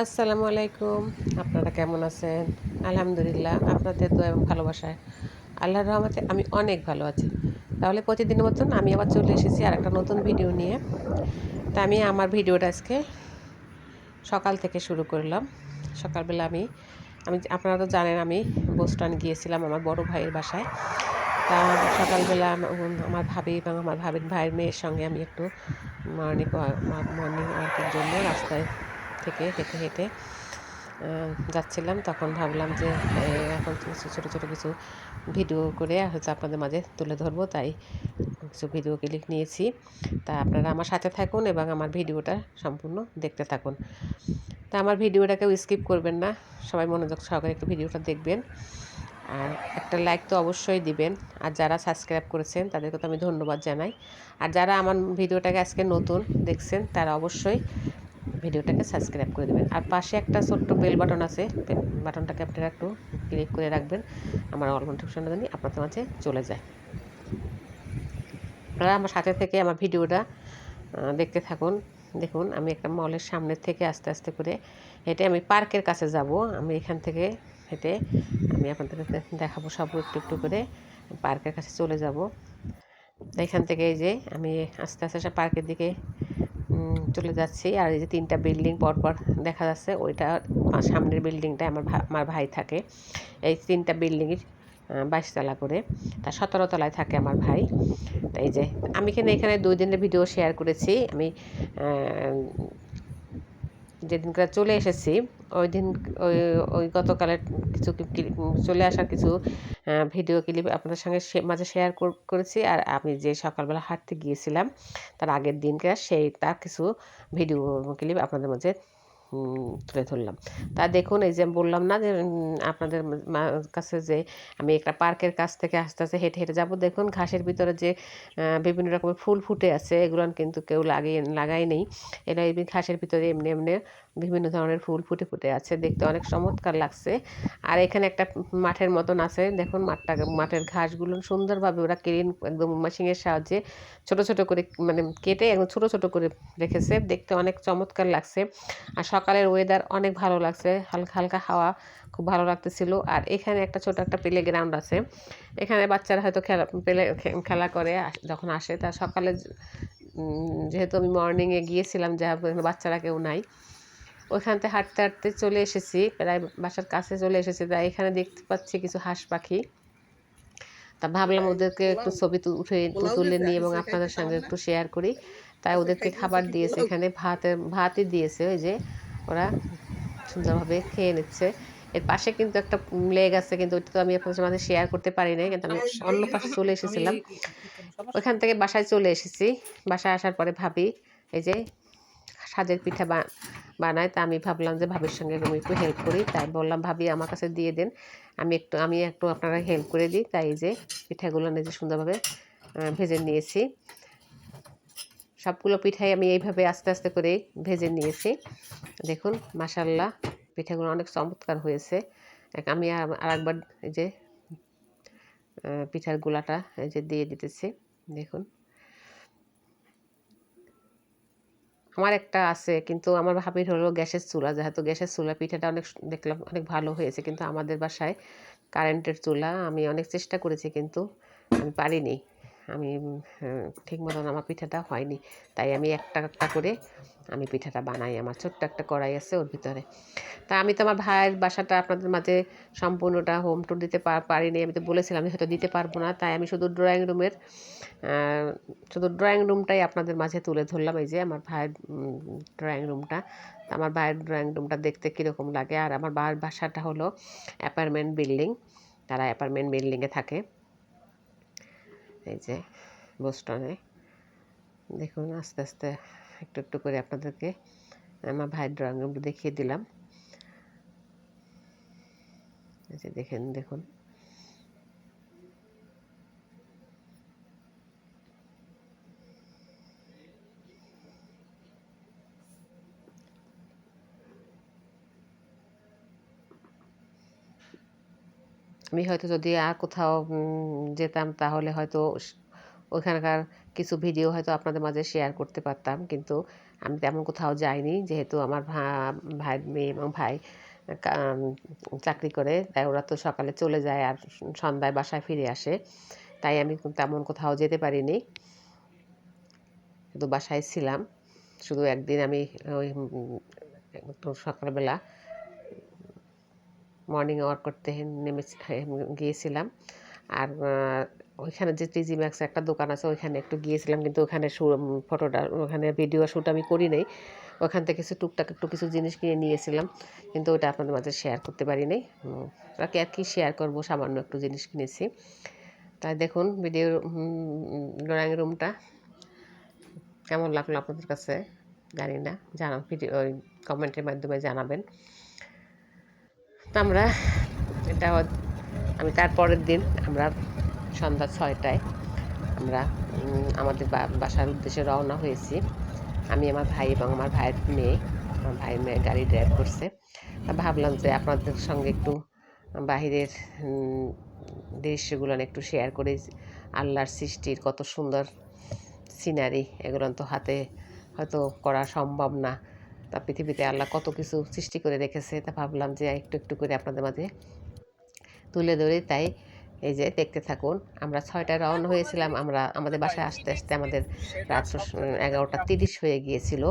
আসসালামু আলাইকুম। আপনারা কেমন আছেন? আলহামদুলিল্লাহ, আপনাদের দোয়া এবং ভালোবাসায় আল্লাহর রহমতে আমি অনেক ভালো আছি। তাহলে প্রতিদিনের মতন আমি আবার চলে এসেছি আর একটা নতুন ভিডিও নিয়ে। তা আমি আমার ভিডিওটা আজকে সকাল থেকে শুরু করলাম। সকালবেলা আমি আমি, আপনারা তো জানেন আমি বোস্টান গিয়েছিলাম আমার বড় ভাইয়ের বাসায়। তা সকালবেলা আমার ভাবি এবং আমার ভাবির ভাইয়ের মেয়ের সঙ্গে আমি একটু মর্নিং মর্নিং ওয়ার্কের জন্য রাস্তায় থেকে হেঁটে হেঁটে যাচ্ছিলাম। তখন ভাবলাম যে এখন কিছু ছোটো ছোটো কিছু ভিডিও করে হয়তো আপনাদের মাঝে তুলে ধরবো। তাই কিছু ভিডিও ক্লিক নিয়েছি। তা আপনারা আমার সাথে থাকুন এবং আমার ভিডিওটা সম্পূর্ণ দেখতে থাকুন। তা আমার ভিডিওটাকেও স্কিপ করবেন না। সবাই মনোযোগ সহকারে একটু ভিডিওটা দেখবেন। আর একটা লাইক তো অবশ্যই দিবেন। আর যারা সাবস্ক্রাইব করেছেন, তাদেরকে তো আমি ধন্যবাদ জানাই। আর যারা আমার ভিডিওটাকে আজকে নতুন দেখছেন, তারা অবশ্যই ভিডিওটাকে সাবস্ক্রাইব করে দেবেন। আর পাশে একটা ছোট্ট বেল বাটন আছে বাটনটাকে আপনারা একটু ক্লিক করে রাখবেন। আমার অল নোটিফিকেশনটা জানি আপনাদের মাঝে চলে যায়। আপনারা আমার সাথে থেকে আমার ভিডিওটা দেখতে থাকুন। দেখুন, আমি একটা মলের সামনের থেকে আস্তে আস্তে করে হেঁটে আমি পার্কের কাছে যাব। আমি এখান থেকে হেঁটে আমি আপনাদের দেখাবো সব একটু একটু করে। পার্কের কাছে চলে যাব। এখান থেকে এই যে আমি আস্তে আস্তে পার্কের দিকে চলে যাচ্ছি। আর এই যে তিনটা বিল্ডিং পরপর দেখা যাচ্ছে, ওইটা সামনের বিল্ডিংটা আমার আমার ভাই থাকে। এই তিনটা বিল্ডিংয়ের বাইশতলা করে। তা সতেরো তলায় থাকে আমার ভাই। এই যে, আমি কিন্তু এখানে দুই দিনের ভিডিও শেয়ার করেছি। আমি যেদিনকার চলে এসেছি ওই দিন ওই ওই গতকালের কিছু চলে আসার কিছু ভিডিও ক্লিপ আপনাদের সঙ্গে মাঝে শেয়ার করেছি। আর আমি যে সকালবেলা হাঁটতে গিয়েছিলাম, তার আগের দিনকার সেই, তার কিছু ভিডিও ক্লিপ আপনাদের মাঝে তুলে ধরলাম। তা দেখুন, এই যে বললাম না যে আপনাদের কাছে যে আমি একটা পার্কের কাছ থেকে আস্তে আস্তে হেঁটে হেঁটে যাব, দেখুন ঘাসের ভিতরে যে বিভিন্ন রকমের ফুল ফুটে আছে, এগুলো কিন্তু কেউ লাগিয়ে লাগাই নেই। এটা এই ঘাসের ভিতরে এমনি এমনি বিভিন্ন ধরনের ফুল ফুটে ফুটে আছে, দেখতে অনেক চমৎকার লাগছে। আর এখানে একটা মাঠের মতন আছে, দেখুন মাঠটা, মাঠের ঘাসগুলো সুন্দরভাবে ওরা ক্লিন একদম মেশিনের সাহায্যে ছোট ছোট করে মানে কেটে একদম ছোট ছোট করে রেখেছে, দেখতে অনেক চমৎকার লাগছে। আর সকালের ওয়েদার অনেক ভালো লাগছে। হালকা হালকা হাওয়া খুব ভালো লাগতেছিল। আর এখানে একটা ছোট একটা প্লে গ্রাউন্ড আছে। এখানে বাচ্চারা হয়তো খেলা, প্লে খেলা করে যখন আসে। তা সকালে যেহেতু আমি মর্নিংয়ে গিয়েছিলাম, যা বাচ্চারা কেউ নাই। ওইখান থেকে হাঁটতে হাঁটতে চলে এসেছি। প্রায় বাসার কাছে চলে এসেছি। তাই এখানে দেখতে পাচ্ছি কিছু হাঁস পাখি। তা ভাবলাম ওদেরকে একটু ছবি উঠে তুলে নিই এবং আপনাদের সঙ্গে একটু শেয়ার করি। তাই ওদেরকে খাবার দিয়েছে এখানে। ভাতে, ভাতই দিয়েছে ওই যে। ওরা সুন্দরভাবে খেয়ে নিচ্ছে। এর পাশে কিন্তু একটা লেগ আছে কিন্তু ওইটা তো আমি আপনাদের মাঝে শেয়ার করতে পারি নাই কিন্তু আমি অন্য পাশে চলে এসেছিলাম। ওইখান থেকে বাসায় চলে এসেছি। বাসায় আসার পরে ভাবি এই যে সাজের পিঠা বানায় তা আমি ভাবলাম যে ভাবির সঙ্গে আমি একটু হেল্প করি। তাই বললাম ভাবি আমার কাছে দিয়ে দেন। আমি একটু আমি একটু আপনারা হেল্প করে দিই। তাই এই যে পিঠাগুলো নিজে সুন্দরভাবে ভেজে নিয়েছি। সবগুলো পিঠাই আমি এইভাবে আস্তে আস্তে করে ভেজে নিয়েছি। দেখুন মাসাল্লাহ পিঠাগুলো অনেক চমৎকার হয়েছে। আমি আর একবার এই যে পিঠার গোলাটা যে দিয়ে দিতেছি, দেখুন। আমার একটা আছে, কিন্তু আমার ভাবির হলো গ্যাসের চুলা, যেহেতু গ্যাসের চুলা পিঠাটা অনেক দেখলাম অনেক ভালো হয়েছে, কিন্তু আমাদের বাসায় কারেন্টের চুলা, আমি অনেক চেষ্টা করেছি, কিন্তু আমি পারিনি। আমি ঠিক মতন আমার পিঠাটা হয়নি। তাই আমি একটা একটা করে আমি পিঠাটা বানাই। আমার ছোট্ট একটা কড়াই আছে ওর ভিতরে। তা আমি তো আমার ভাইয়ের বাসাটা আপনাদের মাঝে সম্পূর্ণটা হোম টুর দিতে পারিনি। আমি তো বলেছিলাম হয়তো দিতে পারব না। তাই আমি শুধু ড্রয়িং রুমের শুধু ড্রয়িং রুমটাই আপনাদের মাঝে তুলে ধরলাম। এই যে আমার ভাইয়ের ড্রয়িং রুমটা তা আমার ভাইয়ের ড্রয়িং রুমটা দেখতে কীরকম লাগে? আর আমার ভাইয়ের বাসাটা হলো অ্যাপার্টমেন্ট বিল্ডিং তারা অ্যাপার্টমেন্ট বিল্ডিংয়ে থাকে। এই যে বোস্টনে দেখুন, আস্তে আস্তে একটু একটু করে আপনাদেরকে, আমার ভাইয়ের ড্রয়িং রুমটা দেখিয়ে দিলাম। এই যে দেখেন, দেখুন। আমি হয়তো যদি আর কোথাও যেতাম তাহলে হয়তো ওইখানকার কিছু ভিডিও হয়তো আপনাদের মাঝে শেয়ার করতে পারতাম। কিন্তু আমি তেমন কোথাও যাইনি। যেহেতু আমার ভাই, মেয়ে এবং ভাই চাকরি করে, তাই ওরা তো সকালে চলে যায় আর সন্ধ্যায় বাসায় ফিরে আসে। তাই আমি তেমন কোথাও যেতে পারিনি। শুধু বাসায় ছিলাম। শুধু একদিন আমি ওই একটু সকালবেলা মর্নিং ওয়াক করতে নেমে গিয়েছিলাম। আর ওইখানে যে টিজি ম্যাক্স একটা দোকান আছে ওইখানে একটু গিয়েছিলাম কিন্তু ওখানে ফটোটা ওখানে ভিডিও শ্যুট আমি করি নাই। ওখান থেকে কিছু টুকটাক একটু কিছু জিনিস কিনে নিয়েছিলাম কিন্তু ওটা আপনাদের মাঝে শেয়ার করতে পারিনি উম, ওটাকে আর কি শেয়ার করব সামান্য একটু জিনিস কিনেছি। তাই দেখুন ভিডিও ড্রয়িং রুমটা কেমন লাগল আপনাদের কাছে? জানি না জানা ভিডিও কমেন্টের মাধ্যমে জানাবেন। তো আমরা, এটা আমি তার পরের দিন আমরা সন্ধ্যা ছয়টায় আমরা আমাদের বাসার উদ্দেশ্যে রওনা হয়েছি। আমি আমার ভাই এবং আমার ভাইয়ের মেয়ে, আমার ভাই মেয়ে গাড়ি ড্রাইভ করছে। ভাবলাম যে আপনাদের সঙ্গে একটু বাহিরের দৃশ্যগুলো একটু শেয়ার করি আল্লাহর সৃষ্টির কত সুন্দর সিনারি এগুলো তো হাতে হয়তো করা সম্ভব না। তা পৃথিবীতে আল্লাহ কত কিছু সৃষ্টি করে রেখেছে তা ভাবলাম যে একটু একটু করে আপনাদের মাঝে তুলে ধরে। তাই এই যে দেখতে থাকুন, আমরা ছয়টা রওনা হয়েছিলাম, আমরা আমাদের বাসায় আসতে আসতে আমাদের রাত এগারোটা তিরিশ হয়ে গিয়েছিল।